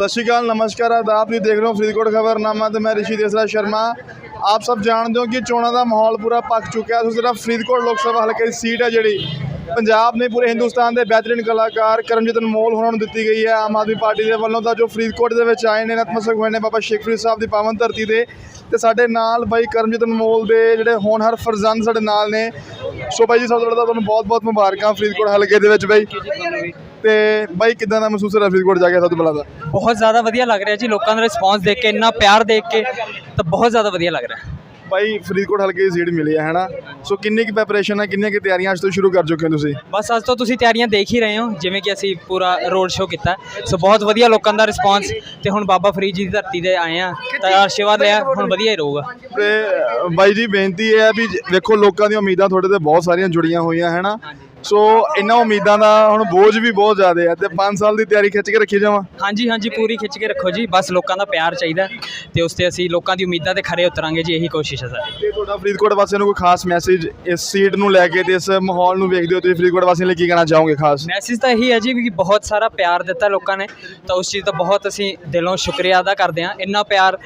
ਸਤਿ ਸ਼੍ਰੀ ਅਕਾਲ, ਨਮਸਕਾਰ ਆਦਾਬ ਤੁਸੀਂ ਦੇਖ ਰਹੇ ਹੋ ਫਰੀਦਕੋਟ ਖਬਰਨਾਮਾ ਤੇ ਮੈਂ ਰਿਸ਼ੀ ਦੇਸਰਾ ਸ਼ਰਮਾ। ਆਪ ਸਭ ਜਾਣਦੇ ਹੋ ਕਿ ਚੋਣਾਂ ਦਾ ਮਾਹੌਲ ਪੂਰਾ ਪੱਕ ਚੁੱਕਿਆ ਹੈ। ਸੋ ਸਿਰਫ ਫਰੀਦਕੋਟ ਲੋਕ ਸਭਾ ਹਲਕੇ ਦੀ ਸੀਟ ਹੈ ਜਿਹੜੀ, ਪੰਜਾਬ ਨੇ ਪੂਰੇ ਹਿੰਦੁਸਤਾਨ ਦੇ ਬਿਹਤਰੀਨ ਕਲਾਕਾਰ ਕਰਮਜੀਤ ਅਨਮੋਲ ਹੋਰਾਂ ਨੂੰ ਦਿੱਤੀ ਗਈ ਹੈ। ਆਮ ਆਦਮੀ ਪਾਰਟੀ ਦੇ ਵੱਲੋਂ ਤਾਂ ਜੋ ਫਰੀਦਕੋਟ ਦੇ ਵਿੱਚ ਆਏ ਨੇ, ਨਤਮਸਤਕ ਹੋਏ ਨੇ ਬਾਬਾ ਸ਼ੇਖ ਫਰੀਦ ਸਾਹਿਬ ਦੀ ਪਾਵਨ ਧਰਤੀ ਤੇ। ਤੇ ਸਾਡੇ ਨਾਲ ਬਾਈ ਕਰਮਜੀਤ ਅਨਮੋਲ ਦੇ ਜਿਹੜੇ ਹੋਣਹਾਰ ਫਰਜ਼ੰਦ ਸਾਡੇ ਨਾਲ ਨੇ। ਸੋ ਬਾਈ ਜੀ, ਸਭ ਤੋਂ ਪਹਿਲਾਂ ਤੁਹਾਨੂੰ ਬਹੁਤ ਬਹੁਤ ਮੁਬਾਰਕਾਂ ਫਰੀਦਕੋਟ ਹਲਕੇ ਦੇ ਵਿੱਚ ਬਾਈ। ਤੇ ਬਾਈ ਕਿਦਾਂ ਦਾ ਮਹਿਸੂਸ ਹੋ ਰਿਹਾ ਫਰੀਦਕੋਟ ਜਾ ਕੇ ਸਭ ਤੋਂ ਪਹਿਲਾਂ ਤਾਂ ਬਹੁਤ ਜ਼ਿਆਦਾ ਵਧੀਆ ਲੱਗ ਰਿਹਾ ਜੀ ਲੋਕਾਂ ਦਾ ਰਿਸਪੌਂਸ ਦੇਖ ਕੇ ਇੰਨਾ ਪਿਆਰ ਦੇਖ ਕੇ ਤਾਂ ਬਹੁਤ ਜ਼ਿਆਦਾ ਵਧੀਆ ਲੱਗ ਰਿਹਾ। ਬਾਈ ਫਰੀਦਕੋਟ ਹਲਕੇ ਦੀ ਸੀਟ ਮਿਲੀ ਹੈ ਹੈਨਾ? ਸੋ ਕਿੰਨੀ ਕੁ ਪ੍ਰੈਪਰੇਸ਼ਨ ਹੈ ਕਿੰਨੀਆਂ ਕੁ ਤਿਆਰੀਆਂ ਅੱਜ ਤੋਂ ਸ਼ੁਰੂ ਕਰ ਚੁੱਕੇ ਹੋ ਤੁਸੀਂ? ਬਸ ਅੱਜ ਤੋਂ ਤੁਸੀਂ ਤਿਆਰੀਆਂ ਦੇਖ ਹੀ ਰਹੇ ਹੋ ਜਿਵੇਂ ਕਿ ਅਸੀਂ ਪੂਰਾ ਰੋਡ ਸ਼ੋਅ ਕੀਤਾ। ਸੋ ਬਹੁਤ ਵਧੀਆ ਲੋਕਾਂ ਦਾ ਰਿਸਪੌਂਸ ਤੇ ਹੁਣ ਬਾਬਾ ਫਰੀਦ ਜੀ ਦੀ ਧਰਤੀ ਤੇ ਆਏ ਆ ਤਾਂ ਆਸ਼ੀਰਵਾਦ ਲਿਆ ਹੁਣ ਵਧੀਆ ਹੀ ਰਹੂਗਾ। ਤੇ ਬਾਈ ਜੀ ਬੇਨਤੀ ਹੈ ਵੀ ਵੇਖੋ ਲੋਕਾਂ ਦੀਆਂ ਉਮੀਦਾਂ ਤੁਹਾਡੇ ਤੇ ਬਹੁਤ ਸਾਰੀਆਂ ਜੁੜੀਆਂ ਹੋਈਆਂ ਹੈਨਾ? ਸੋ ਇਹਨਾਂ ਉਮੀਦਾਂ ਦਾ ਹੁਣ ਬੋਝ ਵੀ ਬਹੁਤ ਜ਼ਿਆਦਾ ਹੈ ਤੇ 5 ਸਾਲ ਦੀ ਤਿਆਰੀ ਖਿੱਚ ਕੇ ਰੱਖੀ ਜਾਵਾਂ? ਹਾਂਜੀ ਹਾਂਜੀ ਪੂਰੀ ਖਿੱਚ ਕੇ ਰੱਖੋ ਜੀ। ਬਸ ਲੋਕਾਂ ਦਾ ਪਿਆਰ ਚਾਹੀਦਾ ਤੇ ਉਸ ਤੇ ਅਸੀਂ ਲੋਕਾਂ ਦੀ ਉਮੀਦਾਂ ਤੇ ਖਰੇ ਉਤਰਾਂਗੇ ਜੀ ਇਹੀ ਕੋਸ਼ਿਸ਼ ਹੈ ਸਾਡੀ। ਤੇ ਤੁਹਾਡਾ ਫਰੀਦਕੋਟ ਵਾਸੀਆਂ ਨੂੰ ਕੋਈ ਖਾਸ ਮੈਸੇਜ ਇਸ ਸੀਟ ਨੂੰ ਲੈ ਕੇ ਤੇ ਇਸ ਮਾਹੌਲ ਨੂੰ ਵੇਖਦੇ ਹੋ ਤੁਸੀਂ ਫਰੀਦਕੋਟ ਵਾਸੀਆਂ ਲਈ ਕੀ ਕਹਿਣਾ ਚਾਹੋਗੇ ਖਾਸ? ਮੈਸੇਜ ਤਾਂ ਇਹੀ ਹੈ ਜੀ ਵੀ ਬਹੁਤ ਸਾਰਾ ਪਿਆਰ ਦਿੱਤਾ ਲੋਕਾਂ ਨੇ ਤਾਂ ਉਸ ਚੀਜ਼ ਦਾ ਬਹੁਤ ਅਸੀਂ ਦਿਲੋਂ ਸ਼ੁਕਰੀਆ ਅਦਾ ਕਰਦੇ ਹਾਂ। ਇੰਨਾ ਪਿਆਰ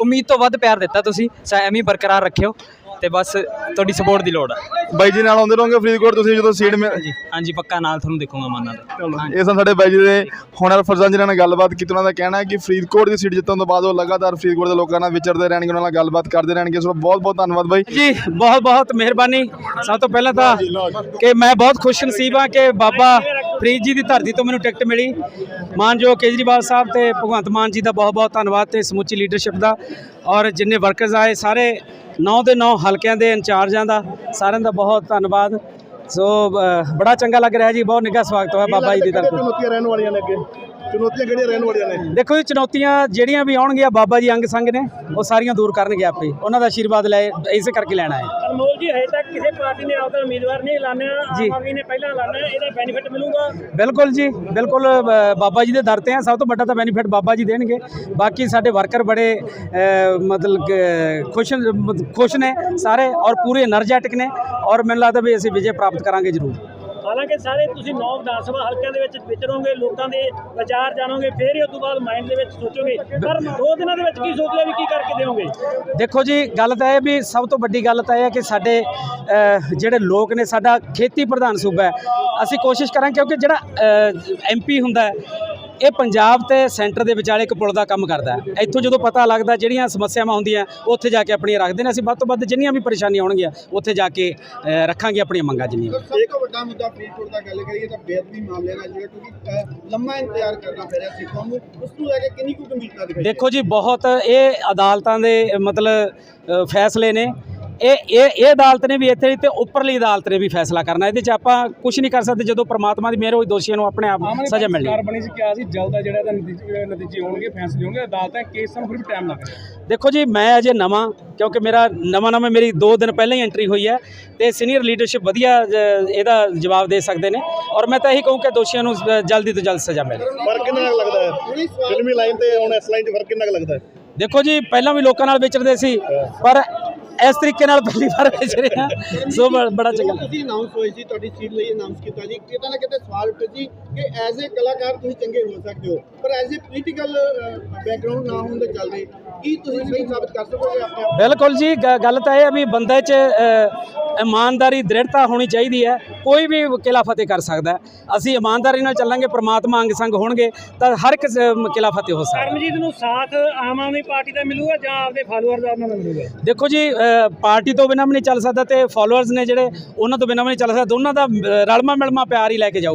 ਉਮੀਦ ਤੋਂ ਵੱਧ ਪਿਆਰ ਦਿੱਤਾ ਤੁਸੀਂ ਐਵੇਂ ਬਰਕਰਾਰ ਰੱਖਿਓ। ਤੇ ਬਸ ਤੁਹਾਡੀ ਸਪੋਰਟ ਦੀ ਲੋੜ ਹੈ ਬਾਈ ਜੀ ਨਾਲ ਆਉਂਦੇ ਰਹੋਗੇ ਫਰੀਦਕੋਟ ਤੁਸੀਂ ਜਦੋਂ ਸੀਟ ਮਿਲ ਜੀ ਹਾਂਜੀ ਪੱਕਾ ਨਾਲ ਤੁਹਾਨੂੰ ਦੇਖੂੰਗਾ ਮਾਨਾਂ ਦਾ। ਇਹ ਸਨ ਸਾਡੇ ਬਾਈ ਜੀ ਦੇ ਹੁਨਰ ਫਰਜ਼ਾਂ ਜਿਨ੍ਹਾਂ ਨਾਲ ਗੱਲਬਾਤ ਕੀਤੀ ਉਹਨਾਂ ਦਾ ਕਹਿਣਾ ਹੈ ਕਿ ਫਰੀਦਕੋਟ ਦੀ ਸੀਟ ਜਿੱਤਣ ਤੋਂ ਬਾਅਦ ਉਹ ਲਗਾਤਾਰ ਫਰੀਦਕੋਟ ਦੇ ਲੋਕਾਂ ਨਾਲ ਵਿਚਰਦੇ ਰਹਿਣਗੇ ਉਹਨਾਂ ਨਾਲ ਗੱਲਬਾਤ ਕਰਦੇ ਰਹਿਣਗੇ। ਸੋ ਬਹੁਤ ਬਹੁਤ ਧੰਨਵਾਦ ਬਾਈ। ਜੀ ਬਹੁਤ ਬਹੁਤ ਮਿਹਰਬਾਨੀ। ਸਭ ਤੋਂ ਪਹਿਲਾਂ ਤਾਂ ਕਿ ਮੈਂ ਬਹੁਤ ਖੁਸ਼ ਨਸੀਬ ਹਾਂ ਕਿ ਬਾਬਾ ਫਰੀਦ ਜੀ ਦੀ ਧਰਤੀ ਤੋਂ ਮੈਨੂੰ ਟਿਕਟ ਮਿਲੀ। ਮਾਨਯੋਗ ਕੇਜਰੀਵਾਲ ਸਾਹਿਬ ਤੇ ਭਗਵੰਤ ਮਾਨ ਜੀ ਦਾ ਬਹੁਤ ਬਹੁਤ ਧੰਨਵਾਦ ਤੇ ਸਮੁੱਚੀ ਲੀਡਰਸ਼ਿਪ ਦਾ। ਔਰ ਜਿੰਨੇ ਵਰਕਰਸ ਆਏ ਸਾਰੇ 9 ਦੇ 9 ਹਲਕਿਆਂ ਦੇ ਇੰਚਾਰਜਾਂ ਦਾ ਸਾਰਿਆਂ ਦਾ ਬਹੁਤ ਧੰਨਵਾਦ। ਸੋ ਬੜਾ ਚੰਗਾ ਲੱਗ ਰਿਹਾ ਜੀ ਬਹੁਤ ਨਿੱਘਾ ਸਵਾਗਤ ਹੋਇਆ ਬਾਬਾ ਜੀ ਦੀ ਤਰਫੋਂ ਚੁਣੌਤੀਆਂ ਰਹਿਣ ਵਾਲੀਆਂ ਨੇ ਅੱਗੇ? ਚੁਣੌਤੀਆਂ ਕਿਹੜੀਆਂ ਰਹਿਣ ਵਾਲੀਆਂ ਨੇ? ਦੇਖੋ ਜੀ ਚੁਣੌਤੀਆਂ ਜਿਹੜੀਆਂ ਵੀ ਆਉਣਗੀਆਂ ਬਾਬਾ ਜੀ ਅੰਗ ਸੰਗ ਨੇ ਉਹ ਸਾਰੀਆਂ ਦੂਰ ਕਰਨਗੇ ਆਪੇ। ਉਹਨਾਂ ਦਾ ਆਸ਼ੀਰਵਾਦ ਲੈ ਇਸੇ ਕਰਕੇ ਲੈਣਾ ਹੈ। ਅਨਮੋਲ ਜੀ ਹਜੇ ਤੱਕ ਕਿਸੇ ਪਾਰਟੀ ਨੇ ਆਪਦਾ ਉਮੀਦਵਾਰ ਨਹੀਂ ਐਲਾਨਿਆ। ਆਮ ਆਦਮੀ ਨੇ ਪਹਿਲਾਂ ਐਲਾਨਿਆ ਇਹਦਾ ਬੈਨੀਫਿਟ ਮਿਲੂਗਾ। ਬਿਲਕੁਲ ਜੀ ਬਿਲਕੁਲ ਬਾਬਾ ਜੀ ਦੇ ਦਰ ਤੇ ਆ। ਸਭ ਤੋਂ ਵੱਡਾ ਤਾਂ ਬੈਨੀਫਿਟ ਬਾਬਾ ਜੀ ਦੇਣਗੇ। ਬਾਕੀ ਸਾਡੇ ਵਰਕਰ ਬੜੇ ਮਤਲਬ ਖੁਸ਼ ਖੁਸ਼ ਨੇ ਸਾਰੇ ਔਰ ਪੂਰੇ ਐਨਰਜੈਟਿਕ ਨੇ। ਔਰ ਮੈਨੂੰ ਲੱਗਦਾ ਵੀ ਅਸੀਂ ਵਿਜੇ ਪ੍ਰਾਪਤ ਕਰਾਂਗੇ ਜ਼ਰੂਰ। ਹਾਲਾਂਕਿ ਸਾਰੇ ਤੁਸੀਂ ਨੌ ਵਿਧਾਨ ਸਭਾ ਹਲਕਿਆਂ ਦੇ ਵਿੱਚ ਵਿਚਰੋਗੇ, ਲੋਕਾਂ ਦੇ ਵਿਚਾਰ ਜਾਣੋਗੇ, ਫਿਰ ਹੀ ਉਸ ਤੋਂ ਬਾਅਦ ਮਾਈਂਡ ਦੇ ਵਿੱਚ ਸੋਚੋਗੇ। ਪਰ ਦੋ ਦਿਨਾਂ ਦੇ ਵਿੱਚ ਕੀ ਸੋਚ ਲਿਆ ਵੀ ਕੀ ਕਰਕੇ ਦੇਵੋਗੇ ਦੇਖੋ ਜੀ, ਗੱਲ ਤਾਂ ਇਹ ਵੀ ਸਭ ਤੋਂ ਵੱਡੀ ਗੱਲ ਤਾਂ ਇਹ ਹੈ ਕਿ ਸਾਡੇ ਜਿਹੜੇ ਲੋਕ ਨੇ, ਸਾਡਾ ਖੇਤੀ ਪ੍ਰਧਾਨ ਸੂਬਾ ਹੈ। ਅਸੀਂ ਕੋਸ਼ਿਸ਼ ਕਰਾਂਗੇ ਕਿਉਂਕਿ ਜਿਹੜਾ ਐਮਪੀ ਹੁੰਦਾ ਹੈ ਇਹ ਪੰਜਾਬ ਤੇ ਸੈਂਟਰ ਦੇ ਵਿਚਾਲੇ ਇੱਕ ਪੁਲ ਦਾ ਕੰਮ ਕਰਦਾ ਹੈ। ਇੱਥੋਂ ਜਦੋਂ ਪਤਾ ਲੱਗਦਾ ਜਿਹੜੀਆਂ ਸਮੱਸਿਆਵਾਂ ਹੁੰਦੀਆਂ ਉੱਥੇ ਜਾ ਕੇ ਆਪਣੀਆਂ ਰੱਖਦੇ ਨੇ। ਅਸੀਂ ਵੱਧ ਤੋਂ ਵੱਧ ਜਿੰਨੀਆਂ ਵੀ ਪਰੇਸ਼ਾਨੀਆਂ ਆਉਣਗੀਆਂ ਉੱਥੇ ਜਾ ਕੇ ਰੱਖਾਂਗੇ ਆਪਣੀਆਂ ਮੰਗਾਂ ਜਿੰਨੀਆਂ ਇੱਕ ਵੱਡਾ ਮੁੱਦਾ ਫਰੀਦਕੋਟ ਦਾ ਗੱਲ ਕਰੀਏ ਤਾਂ ਬੇਅਦਬੀ ਮਾਮਲੇ ਨਾਲ ਜਿਹੜਾ ਕਿਉਂਕਿ ਲੰਮਾ ਇੰਤਜ਼ਾਰ ਕਰਨਾ ਪੈ ਰਿਹਾ ਸਿੱਖਾਂ ਨੂੰ ਉਸ ਨੂੰ ਲੈ ਕੇ ਕਿੰਨੀ ਕੁ ਗੰਭੀਰਤਾ ਦੇਖੋ ਜੀ ਬਹੁਤ ਇਹ ਅਦਾਲਤਾਂ ਦੇ ਮਤਲਬ ਫੈਸਲੇ ਨੇ। ਇਹ ਇਹ ਇਹ ਅਦਾਲਤ ਨੇ ਵੀ ਇੱਥੇ ਤੇ ਉੱਪਰਲੀ ਅਦਾਲਤ ਨੇ ਵੀ ਫੈਸਲਾ ਕਰਨਾ ਇਹਦੇ 'ਚ ਆਪਾਂ ਕੁਝ ਨਹੀਂ ਕਰ ਸਕਦੇ ਜਦੋਂ ਪ੍ਰਮਾਤਮਾ ਦੀ ਮਿਹਰ ਹੋਈ ਦੋਸ਼ੀਆਂ ਨੂੰ ਆਪਣੇ ਆਪ ਸਜ਼ਾ ਮਿਲਣੀ। ਹੈ। ਬਣੀ ਸੀ ਕਿਹਾ ਸੀ ਜਲਦ ਆ ਜਿਹੜਾ ਇਹਦਾ ਨਤੀਜੇ ਨਤੀਜੇ ਹੋਣਗੇ ਫੈਸਲੇ ਹੋਣਗੇ ਅਦਾਲਤਾਂ ਕੇਸਾਂ ਨੂੰ ਫਿਰ ਵੀ ਟਾਈਮ ਲੱਗ ਰਿਹਾ। ਦੇਖੋ ਜੀ ਮੈਂ ਅਜੇ ਨਵਾਂ ਕਿਉਂਕਿ ਮੇਰਾ ਨਵਾਂ ਨਵਾਂ ਮੇਰੀ 2 ਦਿਨ ਪਹਿਲਾਂ ਹੀ ਐਂਟਰੀ ਹੋਈ ਹੈ ਤੇ ਸੀਨੀਅਰ ਲੀਡਰਸ਼ਿਪ ਵਧੀਆ ਇਹਦਾ ਜਵਾਬ ਦੇ ਸਕਦੇ ਨੇ ਔਰ ਮੈਂ ਤਾਂ ਇਹੀ ਕਹੂੰ ਕਿ ਦੋਸ਼ੀਆਂ ਨੂੰ ਜਲਦੀ ਤੋਂ ਜਲਦ ਸਜ਼ਾ ਮਿਲੇ। ਫ਼ਰਕ ਕਿੰਨਾ ਕੁ ਲੱਗਦਾ ਹੈ? ਫਿਲਮੀ ਲਾਈਨ ਤੇ ਹੁਣ ਇਸ ਲਾਈਨ 'ਚ ਫ਼ਰਕ ਕਿੰਨਾ ਕੁ ਲੱਗਦਾ ਹੈ? ਦੇਖੋ ਜੀ ਪਹਿਲਾਂ ਵੀ ਲੋਕਾਂ ਨਾਲ ਵਿਚਰਦੇ ਸੀ ਪਰ ਇਸ ਤਰੀਕੇ ਨਾਲ ਪਹਿਲੀ ਵਾਰ ਵਿਚ ਰਹੇ ਹਾਂ। ਸੋ ਬੜਾ ਚੰਗਾ। ਤੁਸੀਂ ਅਨਾਉਂਸ ਹੋਏ ਸੀ ਤੁਹਾਡੀ ਸੀਟ ਲਈ ਅਨਾਉਂਸ ਕੀਤਾ ਜੀ ਕਿਤੇ ਨਾ ਕਿਤੇ ਸਵਾਲ ਉੱਠੇ ਸੀ ਕਿ ਐਜ਼ ਅ ਕਲਾਕਾਰ ਤੁਸੀਂ ਚੰਗੇ ਹੋ ਸਕਦੇ ਹੋ ਪਰ ਐਜ਼ ਅ ਪੋਲੀਟੀਕਲ ਬੈਕਗ੍ਰਾਉਂਡ ਨਾ ਹੋਣ ਦੇ ਚੱਲਦੇ ਕੀ ਤੁਸੀਂ ਸਹੀ ਸਾਬਤ ਕਰ ਸਕੋਗੇ ਆਪਣੇ ਆਪ ਬਿਲਕੁਲ ਜੀ ਗੱਲ ਤਾਂ ਇਹ ਹੈ ਵੀ ਬੰਦੇ 'ਚ ਇਮਾਨਦਾਰੀ ਦ੍ਰਿੜਤਾ ਹੋਣੀ ਚਾਹੀਦੀ ਹੈ ਕੋਈ ਵੀ ਕਿਲਾ ਫਤਿਹ ਕਰ ਸਕਦਾ ਹੈ। ਅਸੀਂ ਇਮਾਨਦਾਰੀ ਨਾਲ ਚੱਲਾਂਗੇ ਪ੍ਰਮਾਤਮਾ ਅੰਗ ਸੰਗ ਹੋਣਗੇ ਤਾਂ ਹਰ ਇੱਕ ਕਿਲਾ ਫਤਿਹ ਹੋ ਸਕਦਾ ਹੈ। ਕਰਮਜੀਤ ਨੂੰ ਸਾਥ ਆਮ ਆਦਮੀ ਪਾਰਟੀ ਦਾ ਮਿਲੂਗਾ ਜਾਂ ਆਪਦੇ ਫਾਲੋਅਰਸ ਦਾ ਉਹਨਾਂ ਦਾ ਮਿਲੂਗਾ ਦੇਖੋ ਜੀ ਪਾਰਟੀ ਤੋਂ ਬਿਨਾਂ ਵੀ ਨਹੀਂ ਚੱਲ ਸਕਦਾ ਤੇ ਫਾਲੋਅਰਸ ਨੇ ਜਿਹੜੇ ਉਹਨਾਂ ਤੋਂ ਬਿਨਾਂ ਵੀ ਨਹੀਂ ਚੱਲ ਸਕਦਾ ਦੋਨਾਂ ਦਾ ਰਲਮਾ ਮਿਲਮਾ ਪਿਆਰ ਹੀ ਲੈ ਕੇ ਜਾਓ